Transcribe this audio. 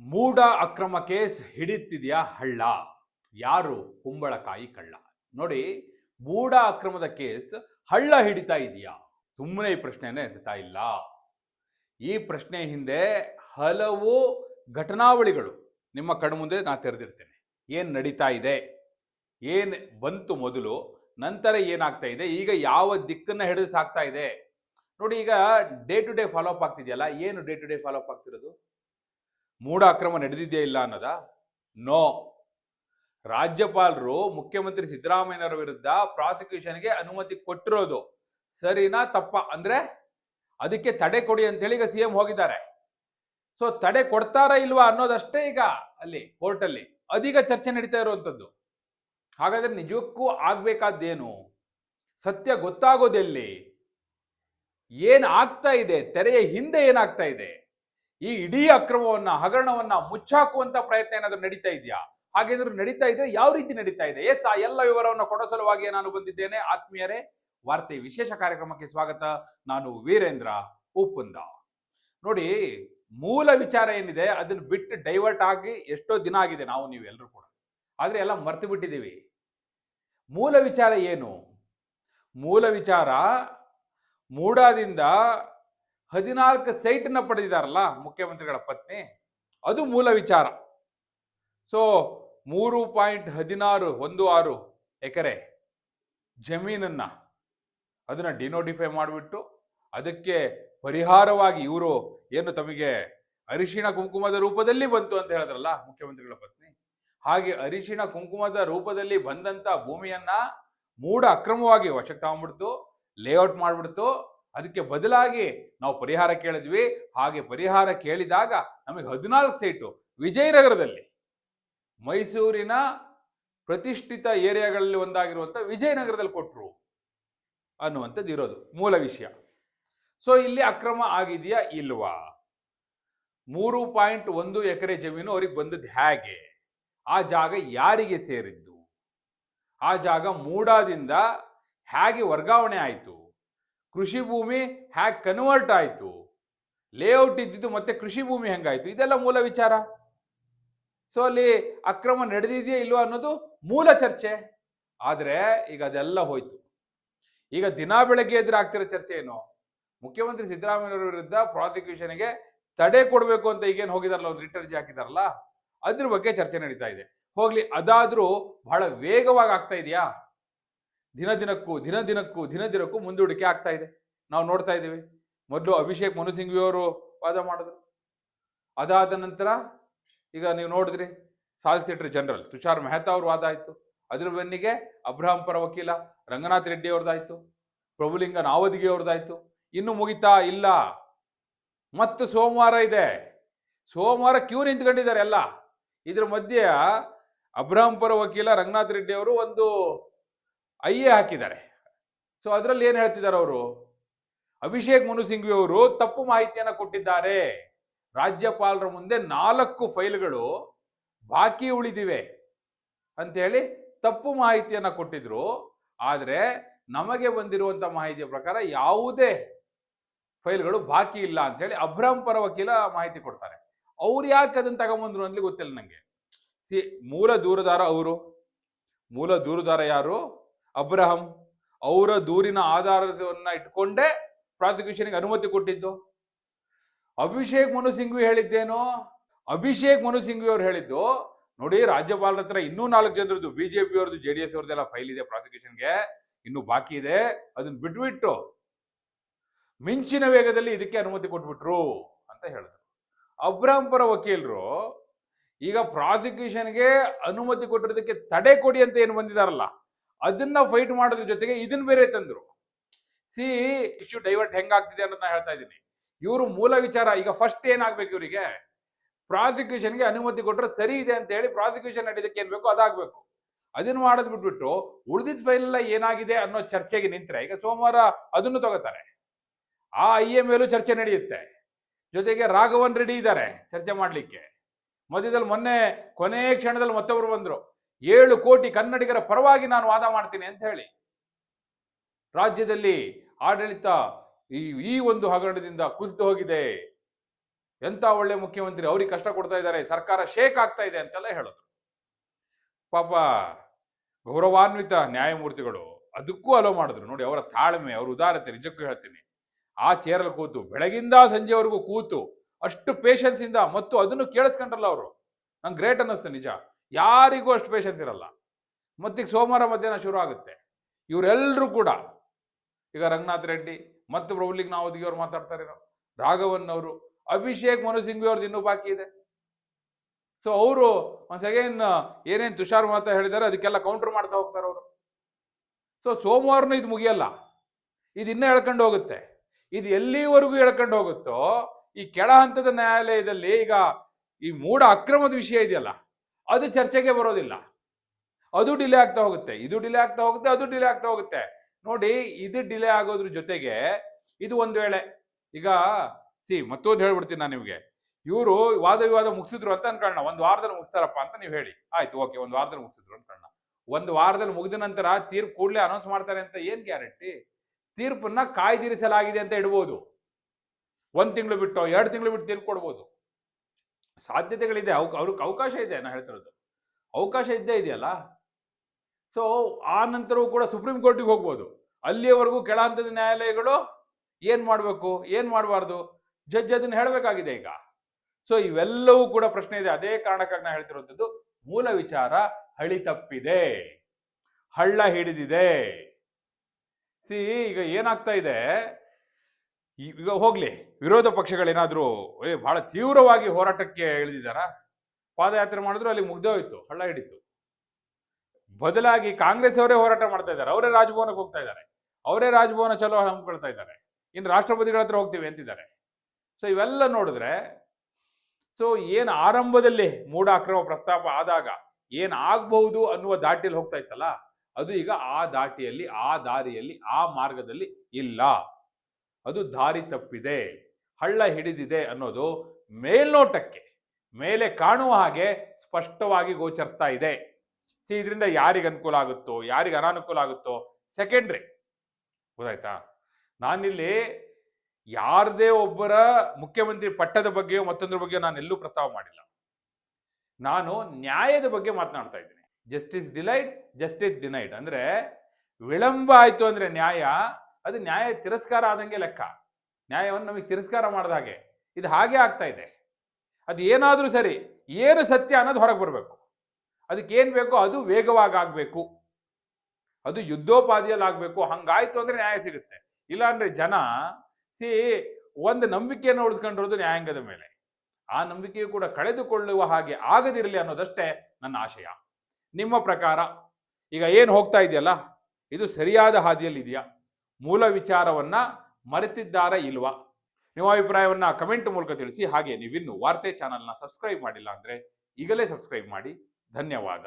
ಮೂಡ ಅಕ್ರಮ ಕೇಸ್ ಹಿಡಿತಿದೆಯಾ ಹಳ್ಳ? ಯಾರು ಕುಂಬಳಕಾಯಿ ಕಳ್ಳ? ನೋಡಿ ಮೂಡ ಅಕ್ರಮದ ಕೇಸ್ ಹಳ್ಳ ಹಿಡಿತಾ ಇದೆಯಾ? ಸುಮ್ಮನೆ ಈ ಪ್ರಶ್ನೆನೇ ಎತ್ತಾ ಇಲ್ಲ. ಈ ಪ್ರಶ್ನೆ ಹಿಂದೆ ಹಲವು ಘಟನಾವಳಿಗಳು ನಿಮ್ಮ ಕಣ್ಮುಂದೆ ನಾ ತೆರೆದಿರ್ತೇನೆ ಏನು ನಡೀತಾ ಇದೆ? ಏನು ಬಂತು ಮೊದಲು? ನಂತರ ಏನಾಗ್ತಾ ಇದೆ? ಈಗ ಯಾವ ದಿಕ್ಕನ್ನ ಹಿಡಿದು ಸಾಕ್ತಾ ಇದೆ? ನೋಡಿ, ಈಗ day to day follow up ಆಗ್ತಿದೆಯಲ್ಲ, ಏನು ಡೇ ಟು ಡೇ ಫಾಲೋಅಪ್ ಆಗ್ತಿರೋದು? ಮೂಢ ಅಕ್ರಮ ನಡೆದಿದೆಯಾ ಇಲ್ಲ ಅನ್ನೋದ? ನೋ. ರಾಜ್ಯಪಾಲರು, ಮುಖ್ಯಮಂತ್ರಿ ಸಿದ್ದರಾಮಯ್ಯನವರ ವಿರುದ್ಧ ಪ್ರಾಸಿಕ್ಯೂಷನ್ಗೆ ಅನುಮತಿ ಕೊಟ್ಟಿರೋದು. ಸರಿನಾ ತಪ್ಪ? ಅಂದ್ರೆ ಅದಕ್ಕೆ ತಡೆ ಕೊಡಿ ಅಂತೇಳಿ ಈಗ ಸಿ ಎಂ ಹೋಗಿದ್ದಾರೆ. ಸೊ ತಡೆ ಕೊಡ್ತಾರಾ ಇಲ್ವಾ ಅನ್ನೋದಷ್ಟೇ ಈಗ ಅಲ್ಲಿ ಕೋರ್ಟಲ್ಲಿ. ಅದೀಗ ಚರ್ಚೆ ನಡೀತಾ ಇರುವಂಥದ್ದು. ಹಾಗಾದ್ರೆ ನಿಜಕ್ಕೂ ಆಗ್ಬೇಕಾದ್ದೇನು? ಸತ್ಯ ಗೊತ್ತಾಗೋದೆಲ್ಲಿ? ಏನ್ ಆಗ್ತಾ ಇದೆ? ತೆರೆಯ ಹಿಂದೆ ಏನಾಗ್ತಾ ಇದೆ? ಈ ಇಡೀ ಅಕ್ರಮವನ್ನ, ಹಗರಣವನ್ನ ಮುಚ್ಚಾಕುವಂತ ಪ್ರಯತ್ನ ಏನಾದ್ರೂ ನಡೀತಾ ಇದೆಯಾ? ಹಾಗೇನಾದ್ರೂ ನಡೀತಾ ಇದ್ರೆ ಯಾವ ರೀತಿ ನಡೀತಾ ಇದೆ? ಎಸ್, ಆ ಎಲ್ಲ ವಿವರವನ್ನು ಕೊಡೋ ಸಲುವಾಗಿ ನಾನು ಬಂದಿದ್ದೇನೆ. ಆತ್ಮೀಯರೇ, ವಾರ್ತೆ ವಿಶೇಷ ಕಾರ್ಯಕ್ರಮಕ್ಕೆ ಸ್ವಾಗತ. ನಾನು ವೀರೇಂದ್ರ ಉಪ್ಪುಂದ. ನೋಡಿ, ಮೂಲ ವಿಚಾರ ಏನಿದೆ, ಅದನ್ನ ಬಿಟ್ಟು ಡೈವರ್ಟ್ ಆಗಿ ಎಷ್ಟೋ ದಿನ ಆಗಿದೆ ನಾವು ನೀವೆಲ್ಲರೂ ಕೂಡ. ಆದ್ರೆ ಎಲ್ಲ ಮರ್ತು ಬಿಟ್ಟಿದ್ದೀವಿ. ಮೂಲ ವಿಚಾರ ಏನು? ಮೂಲ ವಿಚಾರ, ಮೂಡಾದಿಂದ ಹದಿನಾಲ್ಕು ಸೈಟನ್ನ ಪಡೆದಿದ್ದಾರಲ್ಲ ಮುಖ್ಯಮಂತ್ರಿಗಳ ಪತ್ನಿ, ಅದು ಮೂಲ ವಿಚಾರ. ಸೊ ಮೂರು ಪಾಯಿಂಟ್ ಹದಿನಾರು ಒಂದು ಆರು ಎಕರೆ ಜಮೀನನ್ನ ಅದನ್ನ ಡಿನೋಟಿಫೈ ಮಾಡಿಬಿಟ್ಟು ಅದಕ್ಕೆ ಪರಿಹಾರವಾಗಿ ಇವರು ಏನು ತಮಗೆ ಅರಿಶಿಣ ಕುಂಕುಮದ ರೂಪದಲ್ಲಿ ಬಂತು ಅಂತ ಹೇಳಿದ್ರಲ್ಲ ಮುಖ್ಯಮಂತ್ರಿಗಳ ಪತ್ನಿ, ಹಾಗೆ ಅರಿಶಿಣ ಕುಂಕುಮದ ರೂಪದಲ್ಲಿ ಬಂದಂತ ಭೂಮಿಯನ್ನ ಮೂಡ ಅಕ್ರಮವಾಗಿ ವಶಕ್ಕೆ ತಗೊಂಡ್ಬಿಡ್ತು ಲೇಔಟ್ ಮಾಡ್ಬಿಡ್ತು ಅದಕ್ಕೆ ಬದಲಾಗಿ ನಾವು ಪರಿಹಾರ ಕೇಳಿದ್ವಿ. ಹಾಗೆ ಪರಿಹಾರ ಕೇಳಿದಾಗ ನಮಗೆ ಹದಿನಾಲ್ಕು ಸೀಟು ವಿಜಯನಗರದಲ್ಲಿ, ಮೈಸೂರಿನ ಪ್ರತಿಷ್ಠಿತ ಏರಿಯಾಗಳಲ್ಲಿ ಒಂದಾಗಿರುವಂಥ ವಿಜಯನಗರದಲ್ಲಿ ಕೊಟ್ಟರು ಅನ್ನುವಂಥದ್ದು ಇರೋದು ಮೂಲ ವಿಷಯ. ಸೊ ಇಲ್ಲಿ ಅಕ್ರಮ ಆಗಿದೆಯಾ ಇಲ್ವಾ? ಮೂರು ಪಾಯಿಂಟ್ ಒಂದು ಎಕರೆ ಜಮೀನು ಅವ್ರಿಗೆ ಬಂದದ್ದು ಹೇಗೆ? ಆ ಜಾಗ ಯಾರಿಗೆ ಸೇರಿದ್ದು? ಆ ಜಾಗ ಮೂಡಾದಿಂದ ಹೇಗೆ ವರ್ಗಾವಣೆ ಆಯಿತು? ಕೃಷಿ ಭೂಮಿ ಹ್ಯಾಕ್ ಕನ್ವರ್ಟ್ ಆಯಿತು. ಲೇಔಟ್ ಇದ್ದಿದ್ದು ಮತ್ತೆ ಕೃಷಿ ಭೂಮಿ ಹೆಂಗಾಯ್ತು? ಇದೆಲ್ಲ ಮೂಲ ವಿಚಾರ. ಸೊ ಅಲ್ಲಿ ಅಕ್ರಮ ನಡೆದಿದೆಯಾ ಇಲ್ವಾ ಅನ್ನೋದು ಮೂಲ ಚರ್ಚೆ. ಆದರೆ ಈಗ ಅದೆಲ್ಲ ಹೋಯ್ತು. ಈಗ ದಿನ ಬೆಳಗ್ಗೆ ಎದುರು ಆಗ್ತಿರೋ ಚರ್ಚೆ ಏನು? ಮುಖ್ಯಮಂತ್ರಿ ಸಿದ್ದರಾಮಯ್ಯವರ ವಿರುದ್ಧ ಪ್ರಾಸಿಕ್ಯೂಷನ್ಗೆ ತಡೆ ಕೊಡಬೇಕು ಅಂತ ಈಗೇನು ಹೋಗಿದಾರಲ್ಲ, ಒಂದು ರಿಟರ್ಜಿ ಹಾಕಿದಾರಲ್ಲ, ಅದ್ರ ಬಗ್ಗೆ ಚರ್ಚೆ ನಡೀತಾ ಇದೆ. ಹೋಗ್ಲಿ, ಅದಾದ್ರೂ ಬಹಳ ವೇಗವಾಗಿ ಆಗ್ತಾ ಇದೆಯಾ? ದಿನ ದಿನಕ್ಕೂ ದಿನ ದಿನಕ್ಕೂ ದಿನ ದಿನಕ್ಕೂ ಮುಂದೂಡಿಕೆ ಆಗ್ತಾ ಇದೆ. ನಾವು ನೋಡ್ತಾ ಇದ್ದೀವಿ. ಮೊದಲು ಅಭಿಷೇಕ್ ಮನು ಸಿಂಘ್ವಿ ಅವರು ವಾದ ಮಾಡಿದ್ರು. ಅದಾದ ನಂತರ ಈಗ ನೀವು ನೋಡಿದ್ರಿ ಸಾಲಿಸಿಟರ್ ಜನರಲ್ ತುಷಾರ್ ಮೆಹ್ತಾ ಅವ್ರ ವಾದ ಆಯಿತು. ಅದ್ರ ಬೆನ್ನಿಗೆ ಅಬ್ರಹಾಂ ಪರ ವಕೀಲ ರಂಗನಾಥ್ ರೆಡ್ಡಿ ಅವ್ರದ್ದಾಯ್ತು. ಪ್ರಭುಲಿಂಗ ನಾವದಿಗೆ ಅವ್ರದ್ದಾಯ್ತು. ಇನ್ನು ಮುಗಿತಾ ಇಲ್ಲ. ಮತ್ತು ಸೋಮವಾರ ಇದೆ. ಸೋಮವಾರ ಕ್ಯೂ ನಿಂತ್ಕೊಂಡಿದ್ದಾರೆ ಎಲ್ಲ. ಇದ್ರ ಮಧ್ಯೆ ಅಬ್ರಹಾಂ ಪರ ವಕೀಲ ರಂಗನಾಥ್ ರೆಡ್ಡಿ ಅವರು ಒಂದು ಐ ಎ ಹಾಕಿದ್ದಾರೆ. ಸೊ ಅದರಲ್ಲಿ ಏನು ಹೇಳ್ತಿದ್ದಾರೆ ಅವರು? ಅಭಿಷೇಕ್ ಮನು ಸಿಂಘ್ವಿ ಅವರು ತಪ್ಪು ಮಾಹಿತಿಯನ್ನು ಕೊಟ್ಟಿದ್ದಾರೆ. ರಾಜ್ಯಪಾಲರ ಮುಂದೆ ನಾಲ್ಕು ಫೈಲ್ಗಳು ಬಾಕಿ ಉಳಿದಿವೆ ಅಂತ ಹೇಳಿ ತಪ್ಪು ಮಾಹಿತಿಯನ್ನ ಕೊಟ್ಟಿದ್ರು. ಆದರೆ ನಮಗೆ ಬಂದಿರುವಂಥ ಮಾಹಿತಿಯ ಪ್ರಕಾರ ಯಾವುದೇ ಫೈಲ್ಗಳು ಬಾಕಿ ಇಲ್ಲ ಅಂತ ಹೇಳಿ ಅಬ್ರಾಮ್ ಪರ ವಕೀಲ ಮಾಹಿತಿ ಕೊಡ್ತಾರೆ. ಅವ್ರು ಯಾಕೆ ಅದನ್ನು ತಗೊಂಬಂದ್ರು ಅಂದ್ಲಿ ಗೊತ್ತಿಲ್ಲ ನನಗೆ ಸಿ, ಮೂಲ ದೂರದಾರ ಅವರು. ಮೂಲ ದೂರದಾರ ಯಾರು? ಅಬ್ರಹಂ ಅವರ ದೂರಿನ ಆಧಾರವನ್ನ ಇಟ್ಕೊಂಡೇ ಪ್ರಾಸಿಕ್ಯೂಷನ್ಗೆ ಅನುಮತಿ ಕೊಟ್ಟಿದ್ದು. ಅಭಿಷೇಕ್ ಮನು ಸಿಂಘ್ವಿ ಹೇಳಿದ್ದೇನು? ಅಭಿಷೇಕ್ ಮನು ಸಿಂಘ್ವಿ ಅವ್ರು ಹೇಳಿದ್ದು, ನೋಡಿ ರಾಜ್ಯಪಾಲರ ಹತ್ರ ಇನ್ನೂ ನಾಲ್ಕು ಜನರದ್ದು ಬಿಜೆಪಿ ಅವ್ರದ್ದು ಜೆ ಡಿ ಎಸ್ ಅವ್ರದ್ದೆಲ್ಲ ಫೈಲ್ ಇದೆ ಪ್ರಾಸಿಕ್ಯೂಷನ್ಗೆ, ಇನ್ನು ಬಾಕಿ ಇದೆ, ಅದನ್ನ ಬಿಟ್ಬಿಟ್ಟು ಮಿಂಚಿನ ವೇಗದಲ್ಲಿ ಇದಕ್ಕೆ ಅನುಮತಿ ಕೊಟ್ಬಿಟ್ರು ಅಂತ ಹೇಳಿದ್ರು. ಅಬ್ರಾಮ್ ಪರ ವಕೀಲರು, ಈಗ ಪ್ರಾಸಿಕ್ಯೂಷನ್ಗೆ ಅನುಮತಿ ಕೊಟ್ಟಿರೋದಕ್ಕೆ ತಡೆ ಕೊಡಿ ಅಂತ ಏನು ಬಂದಿದಾರಲ್ಲ? ಅದನ್ನ ಫೈಟ್ ಮಾಡೋದ್ರ ಜೊತೆಗೆ ಇದನ್ನ ಬೇರೆ ತಂದ್ರು. ಸಿ ಇಶ್ಯೂ ಡೈವರ್ಟ್ ಹೆಂಗಾಗ್ತಿದೆ ನಾ ಹೇಳ್ತಾ ಇದ್ದೀನಿ. ಇವರು ಮೂಲ ವಿಚಾರ, ಈಗ ಫಸ್ಟ್ ಏನಾಗ್ಬೇಕು ಇವರಿಗೆ? ಪ್ರಾಸಿಕ್ಯೂಷನ್ಗೆ ಅನುಮತಿ ಕೊಟ್ಟರೆ ಸರಿ ಇದೆ ಅಂತ ಹೇಳಿ ಪ್ರಾಸಿಕ್ಯೂಷನ್ ನಡೆಯೋದಕ್ಕೆ ಏನ್ ಬೇಕು ಅದಾಗಬೇಕು. ಅದನ್ನ ಮಾಡೋದ್ ಬಿಟ್ಬಿಟ್ಟು ಉಳಿದಿದ್ದ ಫೈಲ್ ಎಲ್ಲ ಏನಾಗಿದೆ ಅನ್ನೋ ಚರ್ಚೆಗೆ ನಿಂತರೆ, ಈಗ ಸೋಮವಾರ ಅದನ್ನು ತಗೋತಾರೆ. ಆ ಐ ಎ ಮೇಲೂ ಚರ್ಚೆ ನಡೆಯುತ್ತೆ. ಜೊತೆಗೆ ರಾಘವನ್ ರೆಡ್ಡಿ ಇದ್ದಾರೆ ಚರ್ಚೆ ಮಾಡ್ಲಿಕ್ಕೆ. ಮಧ್ಯದಲ್ಲಿ ಮೊನ್ನೆ ಕೊನೆ ಕ್ಷಣದಲ್ಲಿ ಮತ್ತೊಬ್ರು ಬಂದ್ರು. ಏಳು ಕೋಟಿ ಕನ್ನಡಿಗರ ಪರವಾಗಿ ನಾನು ವಾದ ಮಾಡ್ತೀನಿ ಅಂತ ಹೇಳಿ ರಾಜ್ಯದಲ್ಲಿ ಆಡಳಿತ ಈ ಈ ಒಂದು ಹಗರಣದಿಂದ ಕುಸಿದು ಹೋಗಿದೆ. ಎಂತ ಒಳ್ಳೆ ಮುಖ್ಯಮಂತ್ರಿ ಅವ್ರಿಗೆ ಕಷ್ಟ ಕೊಡ್ತಾ ಇದ್ದಾರೆ, ಸರ್ಕಾರ ಶೇಕ್ ಆಗ್ತಾ ಇದೆ ಅಂತೆಲ್ಲ ಹೇಳಿದ್ರು ಪಾಪ ಗೌರವಾನ್ವಿತ ನ್ಯಾಯಮೂರ್ತಿಗಳು ಅದಕ್ಕೂ ಅಲೋ ಮಾಡಿದ್ರು. ನೋಡಿ, ಅವರ ತಾಳ್ಮೆ, ಅವ್ರ ಉದಾರತೆ, ನಿಜಕ್ಕೂ ಹೇಳ್ತೀನಿ. ಆ ಚೇರಲ್ಲಿ ಕೂತು, ಬೆಳಗಿಂದ ಸಂಜೆವರೆಗೂ ಕೂತು, ಅಷ್ಟು ಪೇಷನ್ಸ್ ಇಂದ ಮತ್ತು ಅದನ್ನು ಕೇಳಿಸ್ಕೊಂಡ್ರಲ್ಲ ಅವರು. ನಂಗೆ ಗ್ರೇಟ್ ಅನ್ನಿಸ್ತು ನಿಜ. ಯಾರಿಗೂ ಅಷ್ಟು ಪೇಷನ್ಸ್ ಇರಲ್ಲ. ಮತ್ತೀಗ ಸೋಮವಾರ ಮಧ್ಯಾಹ್ನ ಶುರು ಆಗುತ್ತೆ. ಇವರೆಲ್ಲರೂ ಕೂಡ, ಈಗ ರಂಗನಾಥ್ ರೆಡ್ಡಿ ಮತ್ತು ಪ್ರಭುಲಿಂಗ್ ನಾವದಿಗೆ ಅವ್ರು ಮಾತಾಡ್ತಾರೆ ರಾಘವನ್ ಅವರು, ಅಭಿಷೇಕ್ ಮನು ಸಿಂಘ್ವಿ ಅವ್ರದ್ದು ಇನ್ನೂ ಬಾಕಿ ಇದೆ. ಸೊ ಅವರು ಒಂದು ಅಗೇನ್ ಏನೇನು ತುಷಾರ್ ಮಾತಾ ಹೇಳಿದ್ದಾರೆ ಅದಕ್ಕೆಲ್ಲ ಕೌಂಟರ್ ಮಾಡ್ತಾ ಹೋಗ್ತಾರೆ ಅವರು. ಸೊ ಸೋಮವಾರನೂ ಇದು ಮುಗಿಯಲ್ಲ. ಇದು ಇನ್ನೂ ಎಳ್ಕೊಂಡು ಹೋಗುತ್ತೆ. ಇದು ಎಲ್ಲಿವರೆಗೂ ಎಳ್ಕೊಂಡು ಹೋಗುತ್ತೋ, ಈ ಕೆಳ ಹಂತದ ನ್ಯಾಯಾಲಯದಲ್ಲಿ ಈಗ ಈ ಮೂಢ ಅಕ್ರಮದ ವಿಷಯ ಇದೆಯಲ್ಲ ಅದು ಚರ್ಚೆಗೆ ಬರೋದಿಲ್ಲ. ಅದು ಡಿಲೇ ಆಗ್ತಾ ಹೋಗುತ್ತೆ, ಇದು ಡಿಲೇ ಆಗ್ತಾ ಹೋಗುತ್ತೆ, ಅದು ಡಿಲೇ ಆಗ್ತಾ ಹೋಗುತ್ತೆ. ನೋಡಿ, ಇದು ಡಿಲೇ ಆಗೋದ್ರ ಜೊತೆಗೆ ಇದು ಒಂದು ವೇಳೆ, ಈಗ ಸಿ ಮತ್ತೊಂದು ಹೇಳ್ಬಿಡ್ತೀನಿ ನಾನು ನಿಮಗೆ. ಇವರು ವಾದ ವಿವಾದ ಮುಗಿಸಿದ್ರು ಅಂತ ಅನ್ಕೊಳ್ಳೋಣ ಒಂದು ವಾರದಲ್ಲಿ ಮುಗಿಸ್ತಾರಪ್ಪ ಅಂತ ನೀವು ಹೇಳಿ. ಆಯ್ತು, ಓಕೆ, ಒಂದು ವಾರದಲ್ಲಿ ಮುಗಿಸಿದ್ರು ಅನ್ಕೊಳ್ಳೋಣ ಒಂದು ವಾರದಲ್ಲಿ ಮುಗಿದ ನಂತರ ತೀರ್ಪು ಕೂಡಲೇ ಅನೌನ್ಸ್ ಮಾಡ್ತಾರೆ ಅಂತ ಏನ್ ಗ್ಯಾರಂಟಿ ತೀರ್ಪನ್ನ ಕಾಯ್ದಿರಿಸಲಾಗಿದೆ ಅಂತ ಇಡ್ಬೋದು. ಒಂದ್ ತಿಂಗಳು ಬಿಟ್ಟು, ಎರಡು ತಿಂಗಳು ಬಿಟ್ಟು ತೀರ್ಪು ಕೊಡ್ಬೋದು. ಸಾಧ್ಯತೆಗಳಿದೆ, ಅವ್ಕ, ಅವ್ರಿಗೆ ಅವಕಾಶ ಇದೆ ನಾನು ಹೇಳ್ತಿರೋದು. ಅವಕಾಶ ಇದ್ದೇ ಇದೆಯಲ್ಲ? ಸೊ ಆ ನಂತರವೂ ಕೂಡ ಸುಪ್ರೀಂ ಕೋರ್ಟಿಗೆ ಹೋಗ್ಬೋದು. ಅಲ್ಲಿಯವರೆಗೂ ಕೆಳ ಹಂತದ ನ್ಯಾಯಾಲಯಗಳು ಏನು ಮಾಡಬೇಕು, ಏನು ಮಾಡಬಾರ್ದು? ಜಡ್ಜ್ ಅದನ್ನ ಹೇಳಬೇಕಾಗಿದೆ ಈಗ. ಸೊ ಇವೆಲ್ಲವೂ ಕೂಡ ಪ್ರಶ್ನೆ ಇದೆ. ಅದೇ ಕಾರಣಕ್ಕಾಗಿ ನಾನು ಹೇಳ್ತಿರುವಂಥದ್ದು ಮೂಲ ವಿಚಾರ ಹಳಿ ತಪ್ಪಿದೆ. ಹಳ್ಳ ಹಿಡಿದಿದೆ. ಸಿ ಈಗ ಏನಾಗ್ತಾ ಇದೆ? ಈಗ ಹೋಗ್ಲಿ, ವಿರೋಧ ಪಕ್ಷಗಳೇನಾದ್ರೂ, ಏ ಬಹಳ ತೀವ್ರವಾಗಿ ಹೋರಾಟಕ್ಕೆ ಇಳಿದಿದ್ದಾರಾ? ಪಾದಯಾತ್ರೆ ಮಾಡಿದ್ರು ಅಲ್ಲಿ ಮುಗ್ದೇ ಹೋಯ್ತು, ಹಳ್ಳ ಹಿಡಿತು. ಬದಲಾಗಿ ಕಾಂಗ್ರೆಸ್ ಅವರೇ ಹೋರಾಟ ಮಾಡ್ತಾ ಇದ್ದಾರೆ, ಅವರೇ ರಾಜಭವನಕ್ಕೆ ಹೋಗ್ತಾ ಇದ್ದಾರೆ, ಅವರೇ ರಾಜಭವನ ಚಲೋ ಹಮ್ಮಿಕೊಳ್ತಾ ಇದ್ದಾರೆ, ಇನ್ನು ರಾಷ್ಟ್ರಪತಿಗಳ ಹತ್ರ ಹೋಗ್ತೀವಿ ಅಂತಿದ್ದಾರೆ. ಸೊ ಇವೆಲ್ಲ ನೋಡಿದ್ರೆ ಸೊ ಏನು ಆರಂಭದಲ್ಲಿ ಮೂಢ ಅಕ್ರಮ ಪ್ರಸ್ತಾಪ ಆದಾಗ ಏನ್ ಆಗ್ಬಹುದು ಅನ್ನುವ ದಾಟಿಯಲ್ಲಿ ಹೋಗ್ತಾ ಇತ್ತಲ್ಲ, ಅದು ಈಗ ಆ ದಾಟಿಯಲ್ಲಿ, ಆ ದಾರಿಯಲ್ಲಿ, ಆ ಮಾರ್ಗದಲ್ಲಿ ಇಲ್ಲ. ಅದು ದಾರಿ ತಪ್ಪಿದೆ, ಹಳ್ಳ ಹಿಡಿದಿದೆ ಅನ್ನೋದು ಮೇಲ್ನೋಟಕ್ಕೆ, ಮೇಲೆ ಕಾಣುವ ಹಾಗೆ ಸ್ಪಷ್ಟವಾಗಿ ಗೋಚರಿಸ್ತಾ ಇದೆ. ಸಿ, ಇದರಿಂದ ಯಾರಿಗೆ ಅನುಕೂಲ ಆಗುತ್ತೋ, ಯಾರಿಗೆ ಅನಾನುಕೂಲ ಆಗುತ್ತೋ ಸೆಕೆಂಡ್ರಿ ಗೊತ್ತಾಯ್ತಾ? ನಾನಿಲ್ಲಿ ಯಾರದೇ ಒಬ್ಬರ ಮುಖ್ಯಮಂತ್ರಿ ಪಟ್ಟದ ಬಗ್ಗೆಯೋ ಮತ್ತೊಂದ್ರ ಬಗ್ಗೆಯೋ ನಾನು ಎಲ್ಲೂ ಪ್ರಸ್ತಾವ ಮಾಡಿಲ್ಲ. ನಾನು ನ್ಯಾಯದ ಬಗ್ಗೆ ಮಾತನಾಡ್ತಾ ಇದ್ದೀನಿ. ಜಸ್ಟಿಸ್ ಡಿಲೈಡ್ ಜಸ್ಟಿಸ್ ಡಿನೈಡ್ ಅಂದ್ರೆ ವಿಳಂಬ ಆಯ್ತು ಅಂದ್ರೆ ನ್ಯಾಯ ಅದು ನ್ಯಾಯ ತಿರಸ್ಕಾರ ಆದಂಗೆ ಲೆಕ್ಕ. ನ್ಯಾಯವನ್ನು ನಮಗೆ ತಿರಸ್ಕಾರ ಮಾಡಿದ ಹಾಗೆ. ಇದು ಹಾಗೆ ಆಗ್ತಾ ಇದೆ. ಅದು ಏನಾದರೂ ಸರಿ, ಏನು ಸತ್ಯ ಅನ್ನೋದು ಹೊರಗೆ ಬರಬೇಕು. ಅದಕ್ಕೆ ಏನ್ ಬೇಕೋ ಅದು ವೇಗವಾಗಿ ಆಗಬೇಕು ಅದು ಯುದ್ಧೋಪಾದಿಯಲ್ಲಿ ಆಗಬೇಕು ಹಂಗಾಯ್ತು ಅಂದರೆ ನ್ಯಾಯ ಸಿಗುತ್ತೆ. ಇಲ್ಲಾಂದ್ರೆ ಜನ, ಸಿ, ಒಂದು ನಂಬಿಕೆಯನ್ನು ಉಳಿಸ್ಕೊಂಡಿರೋದು ನ್ಯಾಯಾಂಗದ ಮೇಲೆ. ಆ ನಂಬಿಕೆಯು ಕೂಡ ಕಳೆದುಕೊಳ್ಳುವ ಹಾಗೆ ಆಗದಿರಲಿ ಅನ್ನೋದಷ್ಟೇ ನನ್ನ ಆಶಯ. ನಿಮ್ಮ ಪ್ರಕಾರ, ಈಗ ಏನು ಹೋಗ್ತಾ ಇದೆಯಲ್ಲ? ಇದು ಸರಿಯಾದ ಹಾದಿಯಲ್ಲಿ ಇದೆಯಾ ಮೂಲ ವಿಚಾರವನ್ನ ಮರೆತಿದ್ದಾರಾ ಇಲ್ವಾ? ನಿಮ್ಮ ಅಭಿಪ್ರಾಯವನ್ನ ಕಮೆಂಟ್ ಮೂಲಕ ತಿಳಿಸಿ. ಹಾಗೆ ನೀವಿನ್ನು ವಾರ್ತೆ ಚಾನಲ್ನ ಸಬ್ಸ್ಕ್ರೈಬ್ ಮಾಡಿಲ್ಲ ಅಂದ್ರೆ ಈಗಲೇ ಸಬ್ಸ್ಕ್ರೈಬ್ ಮಾಡಿ. ಧನ್ಯವಾದ.